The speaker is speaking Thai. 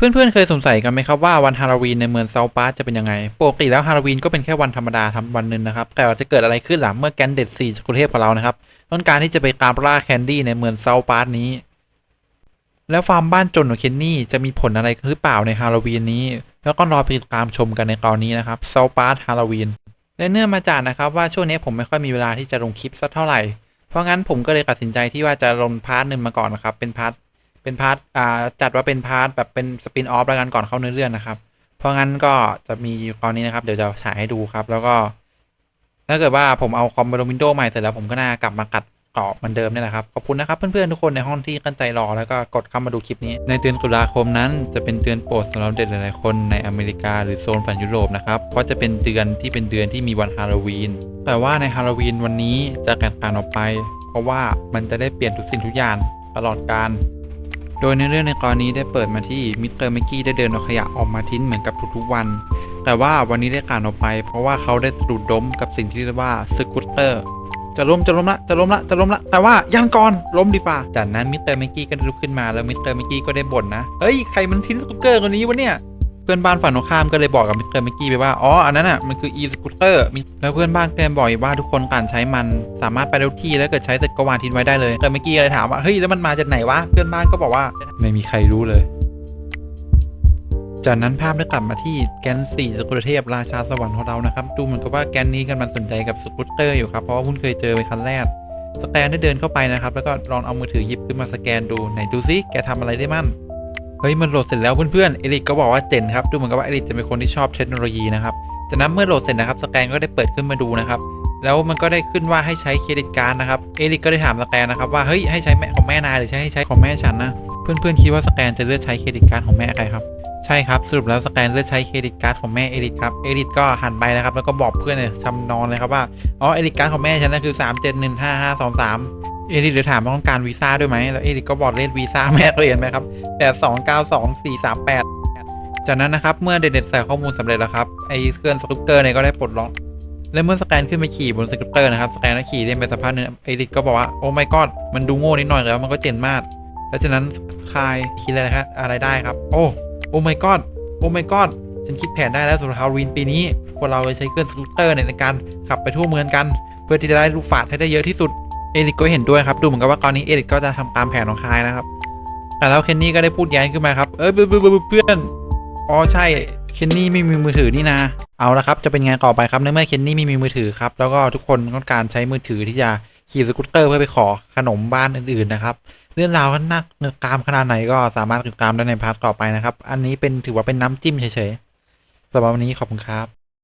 เพื่อนๆ เคยสงสัยกันไหมครับว่าวันฮาโลวีนในเมืองเซาปาร์จะเป็นยังไง ปกติแล้วฮาโลวีนก็เป็นแค่วันธรรมดาทำวันหนึ่งนะครับ แต่จะเกิดอะไรขึ้นหลังเมื่อแกนเด็ดสี่จากกรุงเทพของเรานะครับ ต้องการที่จะไปตามล่าแคนดี้ในเมืองเซาปาร์นี้ แล้วฟาร์มบ้านจนของเคนนี่จะมีผลอะไรหรือเปล่าในฮาโลวีนนี้ แล้วก็รอไปติดตามชมกันในตอนนี้นะครับเซาปาร์ฮาโลวีนและเนื่องมาจากนะครับว่าช่วงนี้ผมไม่ค่อยมีเวลาที่จะลงคลิปสักเท่าไหร่ เพราะงั้นผมก็เลยตัดสินใจที่ว่าจะลงพาร์ทหนึ่งมาก่อนนะครับเป็นพาร์ท เป็นพาร์ทอ่าจัดว่าเป็นพาร์ทแบบเป็นสปินออฟแล้วกันก่อนเข้าเนื้อเรื่องนะครับ เพราะงั้นก็จะมีตอนนี้นะครับ เดี๋ยวจะฉายให้ดูครับ แล้วก็ถ้าเกิดว่าผมเอาคอมไปลงวินโดว์ใหม่เสร็จแล้วผมก็น่ากลับมากัดต่อเหมือนเดิมเนี่ยนะครับ ขอบคุณนะครับ เพื่อนๆทุกคนในห้องที่ตั้งใจรอแล้วก็กดเข้ามาดูคลิปนี้ ในเดือนตุลาคมนั้นจะเป็นเดือนโปรดสำหรับเด็กหลายๆคนในอเมริกาหรือโซนฝั่งยุโรปนะครับเพราะจะเป็นเดือนที่เป็นเดือนที่มีวันฮาโลวีนแต่ว่าในฮาโลวีนวันนี้จะแตกต่างออกไป เพราะว่ามันจะได้เปลี่ยนทุกสิ่งทุกอย่างตลอดการ โดยในเรื่องในกรณีได้เปิดมาที่มิสเตอร์แม็กกี้ได้เดินเอาขยะออกมาทิ้งเหมือนกับทุกๆวัน แต่ว่าวันนี้ได้การออกไป เพราะว่าเขาได้สะดุดล้มกับสิ่งที่เรียกว่าสกูตเตอร์จะล้มจะล้มละจะล้มละจะล้มละแต่ว่ายังก่อนล้มดีฟ้าจากนั้นมิสเตอร์แม็กกี้ก็ได้ลุกขึ้นมาแล้วมิสเตอร์แม็กกี้ก็ได้บ่นนะเฮ้ยใครมันทิ้งสกูตเตอร์คนนี้วะเนี่ย พื่อนบ้านฝั่งตรงข้ามก็เลยบอกกับมิสเตอร์แม็กกี้ไปว่า อ๋อ อันนั้นอะ มันคือ e สกูตเตอร์แล้วเพื่อนบ้านก็ยังบอกอีกว่าทุกคนการใช้มันสามารถไปได้ทุกที่แล้วเกิดใช้เสร็จก็วางทิ้งไว้ได้เลยแต่เมื่อกี้เลยถามว่า เฮ้ย แล้วมันมาจากไหนวะ เพื่อนบ้านก็บอกว่า ไม่มีใครรู้เลย จากนั้นภาพได้กลับมาที่แกน4สกุลเทพราชาสวรรค์ของเรานะครับ ดูเหมือนกับว่าแกนนี้กำลังสนใจกับสกูตเตอร์อยู่ครับ เพราะว่าคุณเคยเจอไปครั้งแรกสแตนได้เดินเข้าไปนะครับ แล้วก็ลองเอามือถือหยิบขึ้นมาสแกนดูไหนดูซิแกทำอะไรได้มั่น เฮ้ยมันโหลดเสร็จแล้วเพื่อนๆเอริกก็บอกว่าเจ๋งครับดูเหมือนกับว่าเอริกจะเป็นคนที่ชอบเทคโนโลยีนะครับจากนั้นเมื่อโหลดเสร็จนะครับสแกนก็ได้เปิดขึ้นมาดูนะครับแล้วมันก็ได้ขึ้นว่าให้ใช้เครดิตการ์ดนะครับเอริกก็ได้ถามสแกนนะครับว่าเฮ้ยให้ใช้แม่ของแม่นายหรือใช้ให้ใช้ของแม่ฉันนะเพื่อนๆคิดว่าสแกนจะเลือกใช้เครดิตการ์ดของแม่ใครครับใช่ครับสรุปแล้วสแกนเลือกใช้เครดิตการ์ดของแม่เอริกครับเอริกก็หันไปนะครับแล้วก็บอกเพื่อนเนี่ยทำนองเลยครับว่าอ๋อเอริกการ์ดของแม่ฉันนั่นคือ 3 7 1 5 5 2 3 เอริกเลยถามว่าต้องการวีซ่าด้วยไหมแล้วเอริกก็บอกเลขวีซ่าแม่ตัวเองไหมครับแปดสองเก้าสองสี่สามแปดจากนั้นนะครับ เมื่อเด็ดๆใส่ข้อมูลสำเร็จแล้วครับไอ้เครื่องสกูตเตอร์เนี่ยก็ได้ปลดล็อกและเมื่อสแกนขึ้นไปขี่บนสกูตเตอร์นะครับสแกนแล้วขี่เล่นไปสักพักนึงไอริกก็บอกว่าโอ้ไม่กอดมันดูโง่นิดหน่อยแล้วมันก็เจ๋งมากแล้วจากนั้นคายคิดอะไรนะครับอะไรได้ครับ โอ้โอ้ไม่กอดโอ้ไม่กอดฉันคิดแผนได้แล้วสำหรับฮาวีนปีนี้พวกเราจะใช้เครื่องสกูตเตอร์ในการขับไปทั่วเมืองกัน เพื่อที่จะได้ลูกฝาดให้ได้เยอะที่สุด เอริกก็เห็นด้วยครับ ดูเหมือนกับว่าตอนนี้เอริกก็จะทำตามแผนของคายนะครับ แต่แล้วเคนนี่ก็ได้พูดแย้งขึ้นมาครับ เอ้ยเพื่อนอ๋อใช่เคนนี่ไม่มีมือถือนี่นะ เอาละครับ จะเป็นไงต่อไปครับในเมื่อเคนนี่ไม่มีมือถือครับ แล้วก็ทุกคนต้องการใช้มือถือที่จะขี่สกูตเตอร์เพื่อไปขอขนมบ้านอื่นๆนะครับ เรื่องราวนักเนื้อกามขนาดไหนก็สามารถติดตามได้ในพาร์ทต่อไปนะครับ อันนี้เป็นถือว่าเป็นน้ำจิ้มเฉยๆสำหรับวันนี้ขอบคุณครับ